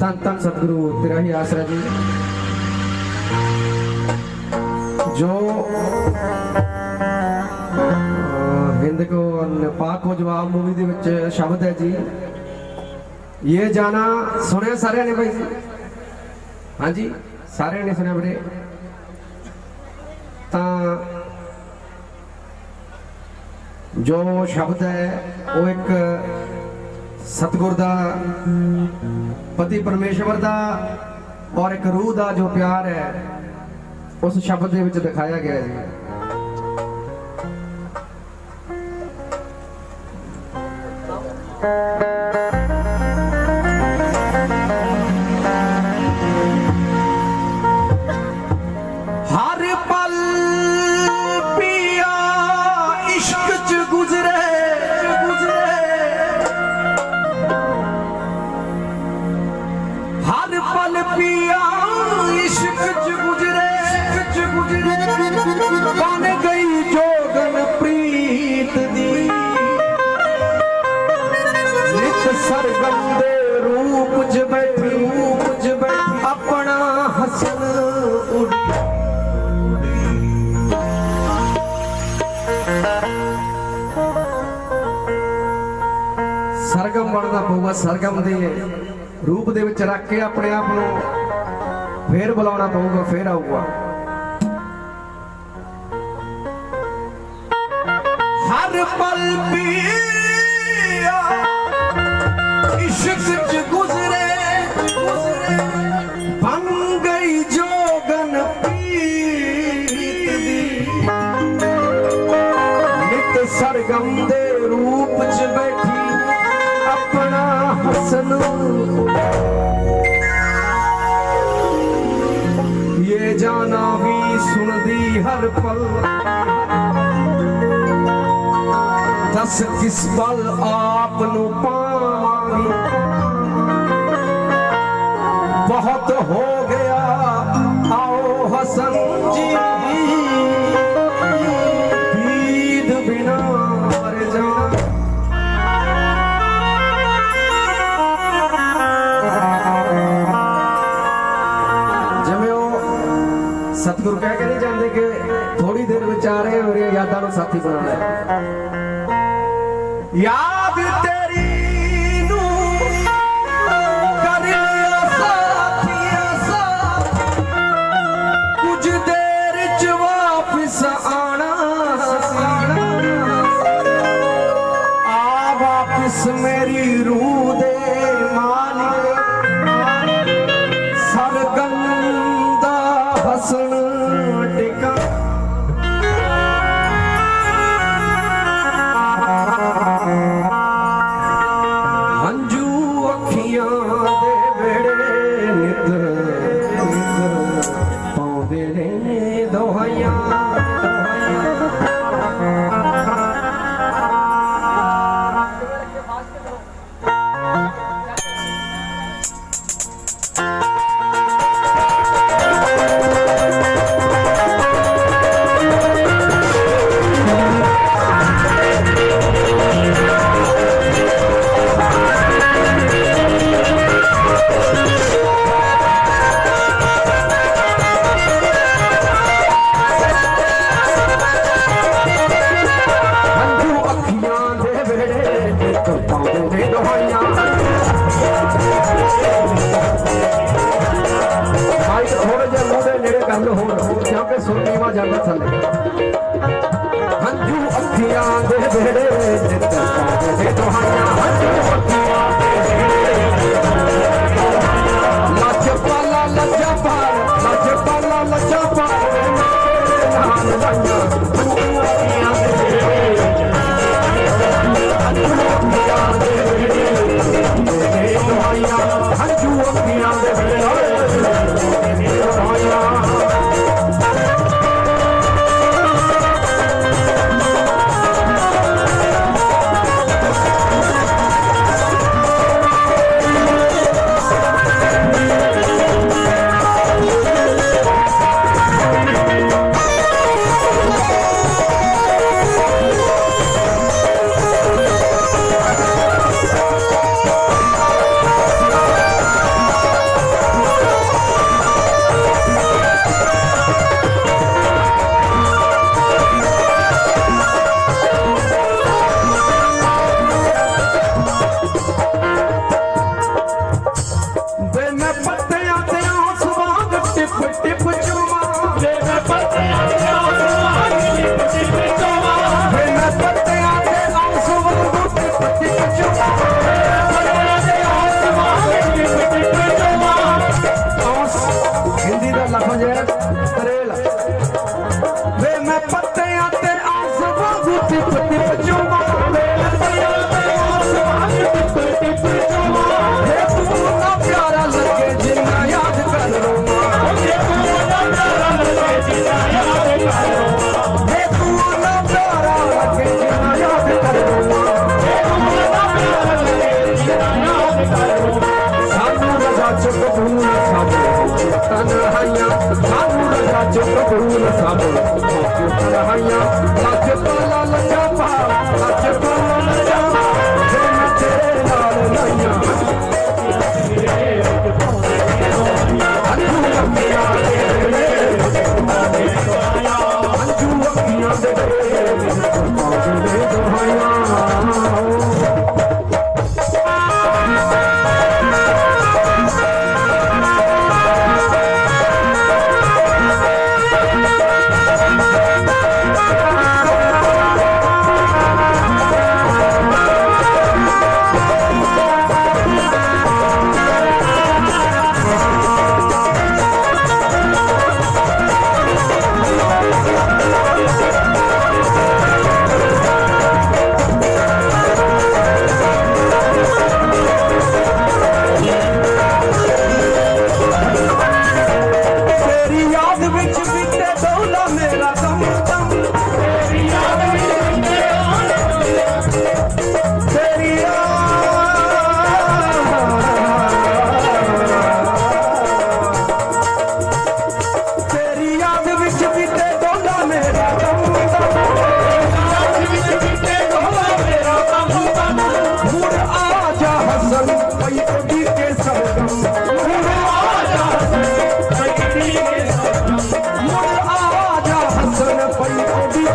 ਧੰਨ ਧੰਨ ਸਤਿਗੁਰੂ ਤੇਰਾ ਹੀ ਆਸਰਾ ਜੀ ਜੋ ਅਹ, ਹਿੰਦ ਕੋ ਪਾਕ ਕੋ ਜਵਾਬ ਮੂਵੀ ਦੇ ਵਿੱਚ ਸ਼ਬਦ ਹੈ ਜੀ ਇਹ ਜਾਣਾ ਸੁਣਿਆ ਸਾਰਿਆਂ ਨੇ ਬਾਈ ਜੀ ਹਾਂਜੀ ਸਾਰਿਆਂ ਨੇ ਸੁਣਿਆ ਵੀਰੇ ਤਾਂ ਜੋ ਸ਼ਬਦ ਹੈ, ਉਹ ਇੱਕ ਸਤਿਗੁਰ ਦਾ, ਪਤੀ ਪਰਮੇਸ਼ਵਰ ਦਾ ਔਰ ਇੱਕ ਰੂਹ ਦਾ ਜੋ ਪਿਆਰ ਹੈ, ਉਸ ਸ਼ਬਦ ਦੇ ਵਿੱਚ ਦਿਖਾਇਆ ਗਿਆ ਹੈ ਜੀ। ਪੀਆ ਇਸ਼ਕ ਚ ਗੁਜ਼ਰੇ ਚ ਗੁਜ਼ਰੇ। ਬਨ ਗਈ ਜੋਗਨ ਪ੍ਰੀਤ ਦੀ। ਨਿਤ ਸਰਗਮ ਰੂਪ ਚ ਬੈਠੀ, ਰੂਪ ਚ ਬੈਠੀ। ਆਪਣਾ ਹਸਨ ਉਡੀ ਸਰਗਮ ਬਣਦਾ ਪਊਗਾ, ਸਰਗਮ ਦੇ ਰੂਪ ਦੇ ਵਿੱਚ ਰੱਖ ਕੇ ਆਪਣੇ ਆਪ ਨੂੰ ਫੇਰ ਬੁਲਾਉਣਾ ਪਊਗਾ, ਫੇਰ ਆਊਗਾ। ਹਰ ਪਲ ਪੀਆ ਸੁਣਦੀ ਹਰ ਪਲ। ਦਸ ਕਿਸ ਪਲ ਆਪ ਨੂੰ ਪਾਵਾਂਗੀ ਬਹੁਤ ਹੋ साथी बनाना है यार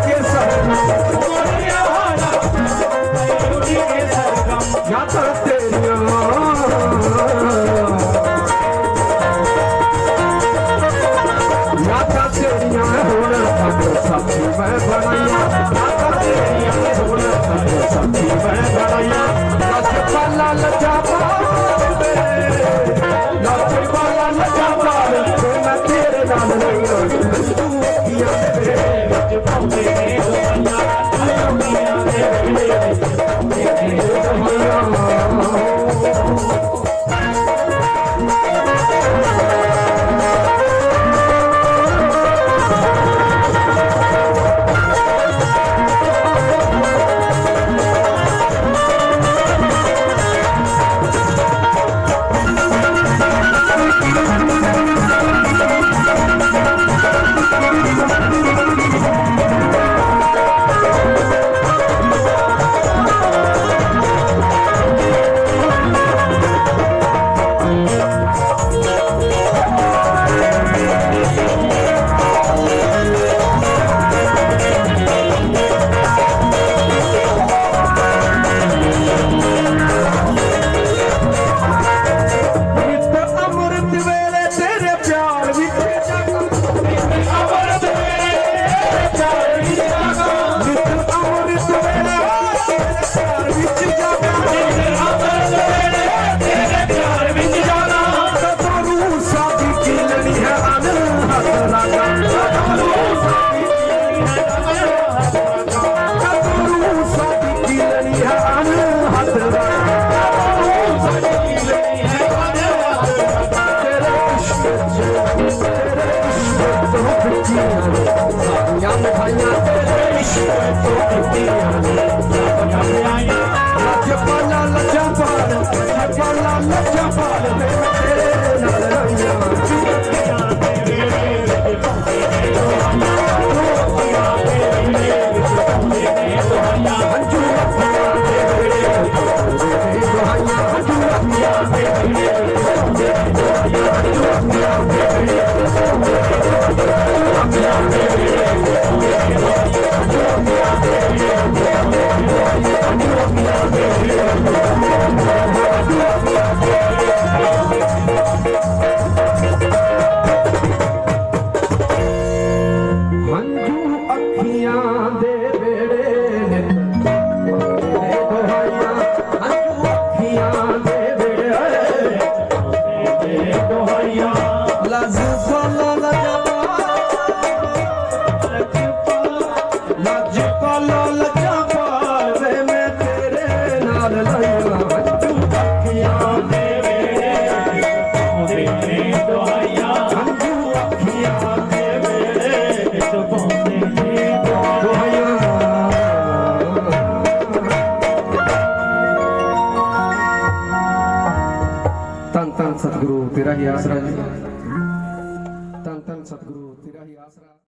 quién. Yeah.